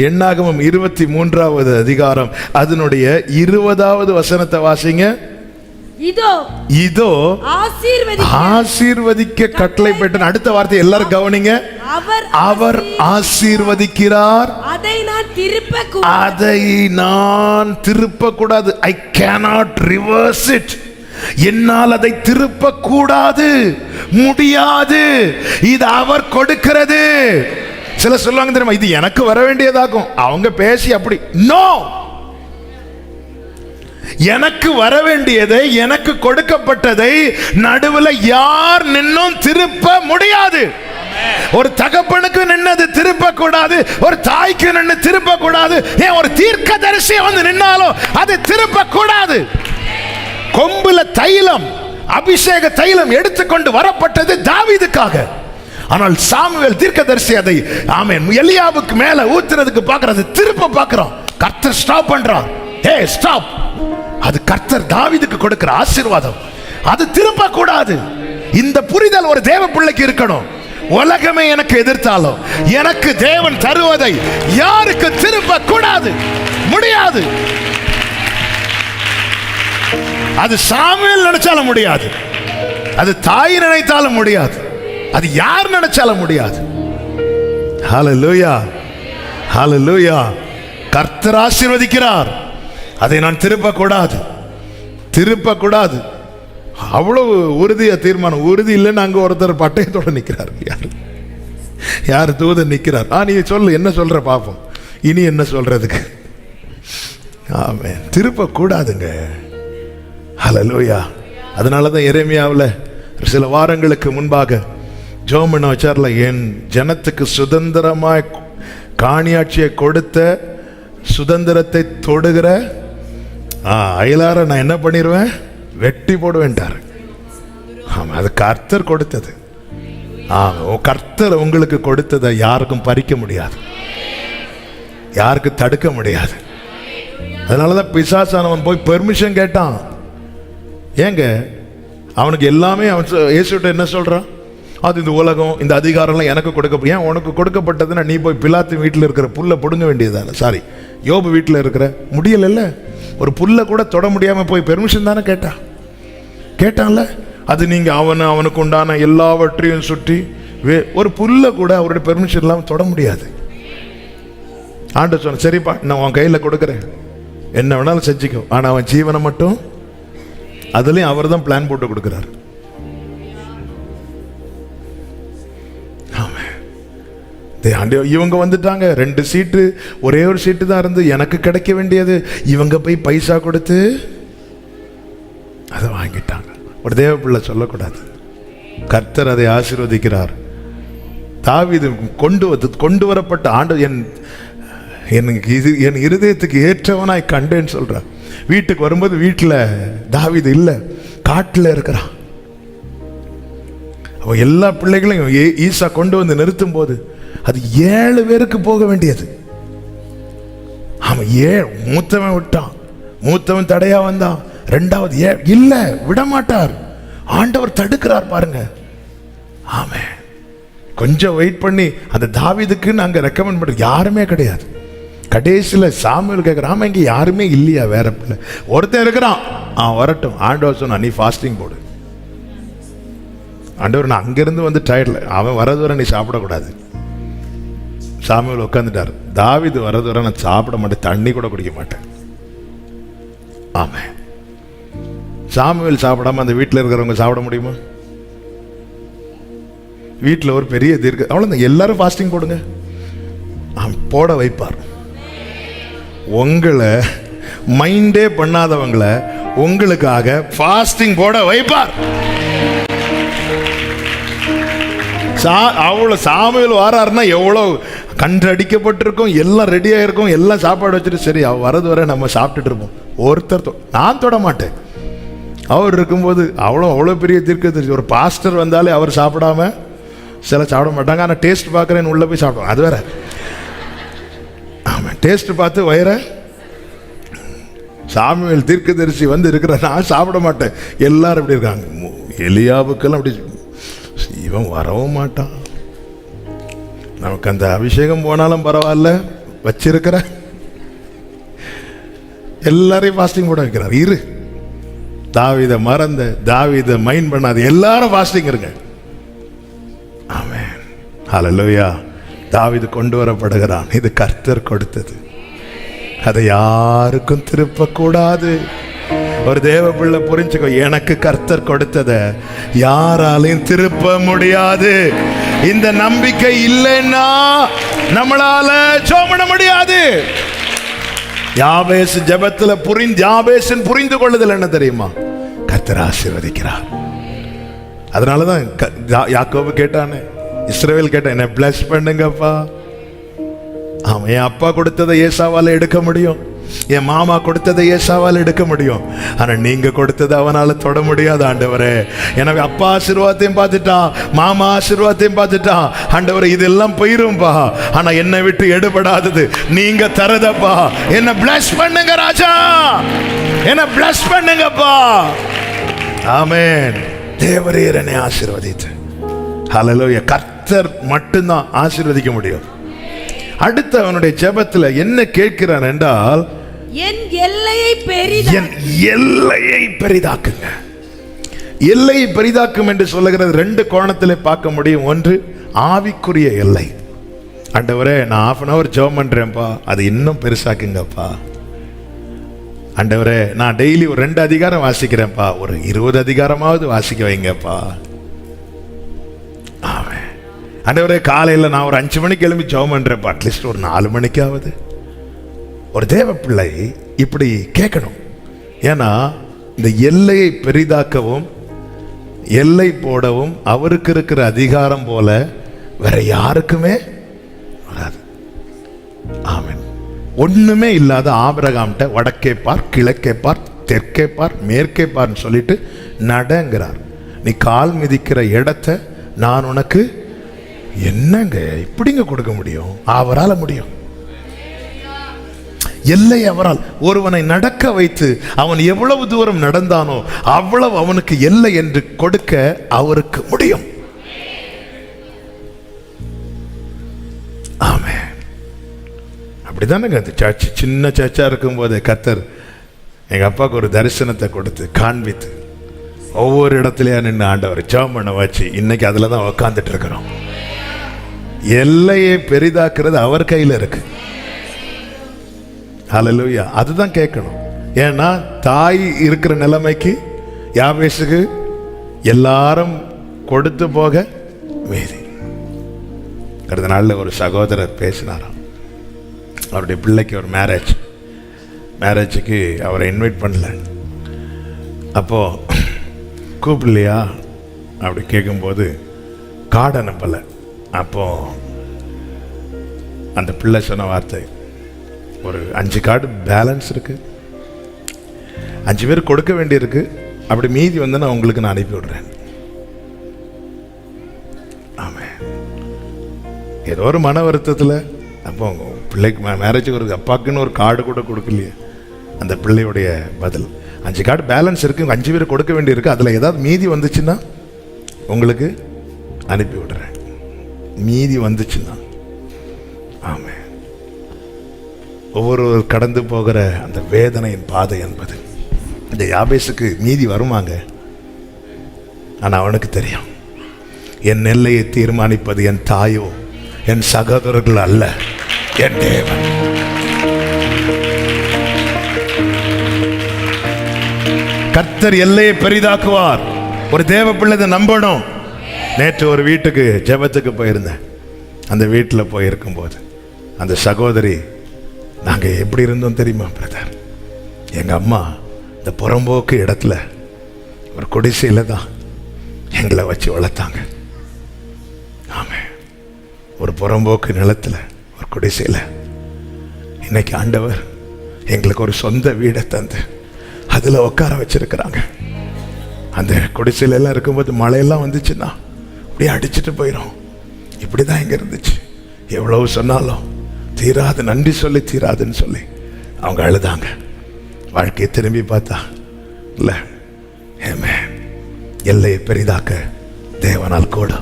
எண்ணாகமம் இருபத்தி மூன்றாவது அதிகாரம். அதனுடைய இருபதாவது வசனத்தை வாசிங்க. இதோ இதோ ஆசீர்வதி ஆசீர்வதிக்க கட்டளை பெற்ற அடுத்த வார்த்தை எல்லாரும் கவனிங்க. அவர் ஆசீர்வதிக்கிறார். அதை நான் திருப்ப கூ- அதை நான் திருப்ப கூடாது ஐ cannot ரிவர்ஸ் இட் என்னால் அதை திருப்ப கூடாது முடியாது. இது அவர் கொடுக்கிறது. சில சொல்லுவாங்க தெரியுமா இது எனக்கு வர வேண்டியதாக்கும் அவங்க பேசி அப்படி. நோ எனக்கு வர வேண்டியதை எனக்கு கொடுக்கப்பட்டதை நடுவில் யார் நின்னும் திருப்ப முடியாது. ஒரு தகப்பனுக்கு நின்னது திருப்ப கூடாது ஒரு தாய்க்கு நின்று திருப்ப கூடாது ஏன் ஒரு தீர்க்க வந்து நின்னாலும் அது திருப்ப கூடாது கொம்புல தைலம் அபிஷேக தைலம் எடுத்துக்கொண்டு வரப்பட்டது தாவீதுக்காக. ஆனால் சாமுவேல் தீர்க்கதரிசி அதை ஆமென். எலியாவுக்கு மேல ஊத்துறதுக்கு பார்க்கறது திருப்ப பார்க்கிறோம். கர்த்தர் ஸ்டாப் பண்றான் ஏ ஸ்டாப் அது கர்த்தர் தாவிதுக்கு கொடுக்கிற ஆசீர்வாதம். அது திருப்ப கூடாது இந்த புரிதல் ஒரு தேவ பிள்ளைக்கு இருக்கணும். உலகமே எனக்கு எதிர்த்தாலும் எனக்கு தேவன் தருவதை யாருக்கு திருப்ப கூடாது முடியாது. அது சாமுவேல் நினைச்சாலும் முடியாது. அது தாய் நினைத்தாலும் முடியாது. அது யார் நினைச்சாலும் முடியாது. ஹலலூயா ஹலலூயா கர்த்தர் ஆசீர்வதிக்கிறார். அதை நான் திருப்பக்கூடாது. திருப்பக்கூடாது. அவ்வளவு உறுதியாக தீர்மானம். உறுதி இல்லைன்னு அங்கே ஒருத்தர் பட்டயத்தோடு நிற்கிறார் யார்? யார் தூதன் நிற்கிறார் ஆ நீ சொல்லு என்ன சொல்கிற பார்ப்போம் இனி என்ன சொல்கிறதுக்கு ஆமே திருப்பக்கூடாதுங்க. ஹலலோயா அதனால தான் இறைமையாவில் சில வாரங்களுக்கு முன்பாக ஜோமன் வச்சார்ல என் ஜனத்துக்கு சுதந்திரமாய் காணியாட்சியை கொடுத்த சுதந்திரத்தை தொடுகிற அயலார நான் என்ன பண்ணிடுவேன் வெட்டி போடுவேன்ட்டார். ஆமாம் அது கர்த்தர் கொடுத்தது. ஆமாம் கர்த்தர் உங்களுக்கு கொடுத்ததை யாருக்கும் பறிக்க முடியாது. யாருக்கும் தடுக்க முடியாது. அதனால தான் பிசாசானவன் போய் பெர்மிஷன் கேட்டான். ஏங்க அவனுக்கு எல்லாமே அவன் இயேசுகிட்ட என்ன சொல்கிறான் அது இந்த உலகம் இந்த அதிகாரம்லாம் எனக்கு கொடுக்க ஏன் உனக்கு கொடுக்கப்பட்டதுன்னா நீ போய் பிலாத்து வீட்டில் இருக்கிற புல்லை பிடுங்க வேண்டியதுதானே? சாரி யோபு வீட்டில் இருக்கிற முடியலல்ல? ஒரு புல்லை கூட தொட முடியாமல் போய் பெர்மிஷன் தானே கேட்டா? கேட்டான்ல? அது நீங்கள் அவனை அவனுக்கு உண்டான எல்லாவற்றையும் சுற்றி வே ஒரு புல்லை கூட அவருடைய பெர்மிஷன் இல்லாமல் தொட முடியாது. ஆண்டு சொன்ன சரிப்பா நான் உன் கையில் கொடுக்குறேன். என்ன வேணாலும் செஞ்சுக்கோ. ஆனால் அவன் ஜீவனை மட்டும் அதுலேயும் அவர் தான் பிளான் போட்டு கொடுக்குறாரு. இவங்க வந்துட்டாங்க. ரெண்டு சீட்டு ஒரே ஒரு சீட்டு தான் இருந்து எனக்கு கிடைக்க வேண்டியது. இவங்க போய் பைசா கொடுத்து அதை வாங்கிட்டாங்க. ஒரு தேவ பிள்ளை சொல்லக்கூடாது. கர்த்தர் அதை ஆசீர்வதிக்கிறார். தாவிது கொண்டு வந்து கொண்டு வரப்பட்ட ஆண்டு என் எனக்கு இது என் இருதயத்துக்கு ஏற்றவனாய் கண்டேன்னு சொல்றான் வீட்டுக்கு வரும்போது வீட்டில் தாவீது இல்லை. காட்டில் இருக்கிறான். அவன் எல்லா பிள்ளைகளையும் ஏ- ஈசா கொண்டு வந்து நிறுத்தும் போது அது ஏழு பேருக்கு போக வேண்டியது. அவன் ஏ மூத்தவன் விட்டான். மூத்தவன் தடையா வந்தான். ரெண்டாவது ஏ இல்லை விட மாட்டார் ஆண்டவர் தடுக்கிறார் பாருங்க. ஆமே. கொஞ்சம் வெயிட் பண்ணி அந்த தாவீதுக்குன்னு அங்கே ரெக்கமெண்ட் பண்ற யாருமே கிடையாது. கடைசியில் சாமியில் கேட்குறான் இங்கே யாருமே இல்லையா வேற பிள்ளை? ஒருத்தன் இருக்கிறான். ஆ வரட்டும். ஆண்டவர் சொன்னா நீ ஃபாஸ்டிங் போடு. ஆண்டவர் நான் அங்கிருந்து வந்து டயர்டில் அவன் வரது வரை நீ சாப்பிடக்கூடாது. சாமியில் உட்காந்துட்டார் தாவிது வரது வர நான் சாப்பிட மாட்டேன் தண்ணி கூட குடிக்க மாட்டேன். ஆமாம் சாமுவேல் சாப்பிடாம அந்த வீட்டில் இருக்கிறவங்க சாப்பிட முடியுமா? வீட்டில் ஒரு பெரிய தீர்க்க அவ்வளோ எல்லாரும் ஃபாஸ்டிங் போடுங்க. அவன் போட வைப்பார். உங்களை மைண்டே பண்ணாதவங்களை உங்களுக்காக ஃபாஸ்டிங் போட வைப்பார். சா அவ்வளோ சாமியில் வாராருன்னா எவ்வளோ கன்றடிக்கப்பட்டிருக்கும் எல்லாம் ரெடியாக இருக்கும் எல்லாம் சாப்பாடு வச்சுட்டு சரி அவ வரது வரை நம்ம சாப்பிட்டுட்டு இருப்போம். ஒருத்தர் நான் தொட மாட்டேன். அவர் இருக்கும்போது அவ்வளோ அவ்வளோ பெரிய தீர்க்க தெரிஞ்சு ஒரு பாஸ்டர் வந்தாலே அவர் சாப்பிடாம சில சாப்பிட மாட்டாங்க. ஆனால் டேஸ்ட் பார்க்குறேன்னு உள்ளே போய் சாப்பிடுவோம் அது வேற. ஆமாம் டேஸ்ட் பார்த்து வயிற சாமுவேல் தீர்க்கதரிசி வந்து இருக்கிற நான் சாப்பிட மாட்டேன். எல்லாரும் இப்படி இருக்காங்க. எலியாவுக்கெல்லாம் அப்படி இவன் வரவும் மாட்டான். நமக்கு அந்த அபிஷேகம் போனாலும் பரவாயில்ல. வச்சிருக்கிற எல்லாரையும் ஃபாஸ்டிங் போட வைக்கிறார். இரு. தாவித மறந்த தாவித மைண்ட் பண்ணாது எல்லாரும் ஃபாஸ்டிங் இருங்க. ஆமென். ஹalleluya தாவிது கொண்டு வரப்படுகிறான். இது கர்த்தர் கொடுத்தது. அதை யாருக்கும் திருப்பக்கூடாது. ஒரு தேவ பிள்ளை புரிஞ்சுக்கோ எனக்கு கர்த்தர் கொடுத்தத யாராலையும் திருப்ப முடியாது. இந்த நம்பிக்கை இல்லைன்னா நம்மளால சோமண முடியாது. யாபேஸ் ஜெபத்துல புரிந்து யாபேசன் புரிந்து கொள்ளுதல் என்ன தெரியுமா? கத்தர் ஆசீர்வதிக்கிறார். அதனாலதான் க- யாக்கோபு கேட்டானே இஸ்ரேல் கேட்டான் என்ன பிளஸ் பண்ணுங்கப்பா. அவன் என் அப்பா கொடுத்ததை ஏசாவால எடுக்க முடியும். என் மாமா கொடுத்ததை ஏசாவால் எடுக்க முடியும். ஆனா நீங்க கொடுத்ததை அவனால தொட முடியாது ஆண்டவரே. எனவே அப்பா ஆசீர்வாதத்தையும் பார்த்துட்டான் மாமா ஆசீர்வாதத்தையும் பார்த்துட்டான். ஆண்டவரே இதெல்லாம் போயிரும்பா. ஆனா என்னை விட்டு எடுபடாதது. நீங்க தரதப்பா. என்ன பிளஸ் பண்ணுங்க ராஜா. என்ன பிளஸ் பண்ணுங்கப்பா. ஆமேன். தேவரீர் என்னை ஆசீர்வதித்து. ஹலலோய கர்த்தர் மட்டும்தான் ஆசீர்வதிக்க முடியும். அடுத்து அவனுடைய ஜெபத்துல என்ன கேட்கிறான் என்றால் என் எல்லையை பெரிதா என் எல்லையை பெரிதாக்குங்க. எல்லையை பெரிதாக்கும் என்று சொல்லுகிறது ரெண்டு கோணத்தில் பார்க்க முடியும். ஒன்று ஆவிக்குரிய எல்லை. ஆண்டவரே நான் ஆஃப் அன் அவர் ஜெபம் பண்ணுறேன்ப்பா அது இன்னும் பெருசாக்குங்கப்பா. ஆண்டவரே நான் டெய்லி ஒரு ரெண்டு அதிகாரம் வாசிக்கிறேன்ப்பா. ஒரு இருபது அதிகாரமாவது வாசிக்க வைங்கப்பா. ஆமென். ஆண்டவரே காலையில் நான் ஒரு அஞ்சு மணிக்கு எழும்பி ஜெபம் பண்ணுறேன்ப்பா அட்லீஸ்ட் ஒரு நாலு மணிக்காவது. ஒரு தேவ பிள்ளை இப்படி கேட்கணும். ஏன்னா இந்த எல்லையை பெரிதாக்கவும் எல்லை போடவும் அவருக்கு இருக்கிற அதிகாரம் போல வேற யாருக்குமே வராது. ஆமன். ஒன்றுமே இல்லாத ஆபரகாம்கிட்ட வடக்கே பார் கிழக்கே பார் தெற்கே பார் மேற்கே பார்ன்னு சொல்லிட்டு நடங்கிறார். நீ கால் மிதிக்கிற இடத்த நான் உனக்கு என்னங்க இப்படிங்க கொடுக்க முடியும்? அவரால் முடியும். எல்லை அவரால் ஒருவனை நடக்க வைத்து அவன் எவ்வளவு தூரம் நடந்தானோ அவ்வளவு அவனுக்கு எல்லை என்று கொடுக்க அவருக்கு முடியும். ஆமே அப்படிதானங்க? அந்த சர்ச் சின்ன சர்ச்சா இருக்கும்போது கத்தர் எங்க அப்பாவுக்கு ஒரு தரிசனத்தை கொடுத்து காண்பித்து ஒவ்வொரு இடத்துலயா நின்று ஆண்டவர் ஜெபம் பண்ண வச்சு இன்னைக்கு அதுல தான் உக்காந்துட்டு இருக்கிறோம். எல்லையை பெரிதாக்குறது அவர் கையில இருக்கு. ஹலலூயா அதுதான் கேட்கணும். ஏன்னா தாய் இருக்கிற நிலைமைக்கு யாவேசுக்கு எல்லாரும் கொடுத்து போக மீதி கடந்த நாளில் ஒரு சகோதரர் பேசினாராம். அவருடைய பிள்ளைக்கு ஒரு மேரேஜ் மேரேஜுக்கு அவரை இன்வைட் பண்ணல. அப்போது கூப்பிடலையா? அப்படி கேட்கும்போது கார்டு அனுப்பலை அப்போது அந்த பிள்ளை சொன்ன வார்த்தை ஒரு அஞ்சு கார்டு பேலன்ஸ் இருக்குது அஞ்சு பேர் கொடுக்க வேண்டியிருக்கு. அப்படி மீதி வந்து நான் உங்களுக்கு நான் அனுப்பி விடுறேன். ஆமாம் ஏதோ ஒரு மன வருத்தத்தில் அப்போ பிள்ளைக்கு மேரேஜுக்கு ஒரு அப்பாக்குன்னு ஒரு கார்டு கூட கொடுக்கலையே. அந்த பிள்ளையுடைய பதில். அஞ்சு கார்டு பேலன்ஸ் இருக்கு. அஞ்சு பேர் கொடுக்க வேண்டியிருக்கு. அதில் ஏதாவது மீதி வந்துச்சுன்னா உங்களுக்கு அனுப்பி விடுறேன். மீதி வந்துச்சுன்னா. ஆமாம் ஒவ்வொரு கடந்து போகிற அந்த வேதனையின் பாதை என்பது. இந்த யாபேசுக்கு மீதி வருமாங்க? ஆனால் அவனுக்கு தெரியும். என் நெல்லையை தீர்மானிப்பது என் தாயோ என் சகோதரர்கள் அல்ல என் தேவன். கர்த்தர் எல்லையை பெரிதாக்குவார். ஒரு தேவ பிள்ளை நம்பணும். நேற்று ஒரு வீட்டுக்கு ஜெபத்துக்கு போயிருந்தேன். அந்த வீட்டில் போயிருக்கும்போது அந்த சகோதரி நாங்கள் எப்படி இருந்தோம் தெரியுமா பிரதர் எங்கள் அம்மா இந்த புறம்போக்கு இடத்துல ஒரு குடிசையில் தான் எங்களை வச்சு வளர்த்தாங்க. ஆமாம் ஒரு புறம்போக்கு நிலத்தில் ஒரு குடிசையில். இன்னைக்கு ஆண்டவர் எங்களுக்கு ஒரு சொந்த வீடை தந்து அதில் உட்கார வச்சுருக்கிறாங்க. அந்த குடிசையிலெல்லாம் இருக்கும்போது மழையெல்லாம் வந்துச்சுன்னா அப்படியே அடிச்சுட்டு போயிடும் இப்படி தான் இங்கே இருந்துச்சு. எவ்வளவு சொன்னாலும் தீராது நன்றி சொல்லி தீராதுன்னு சொல்லி அவங்க அழுதாங்க. வாழ்க்கையை திரும்பி பார்த்தா இல்லை ஏமே எல்லையை பெரிதாக்க தேவனால் கூட.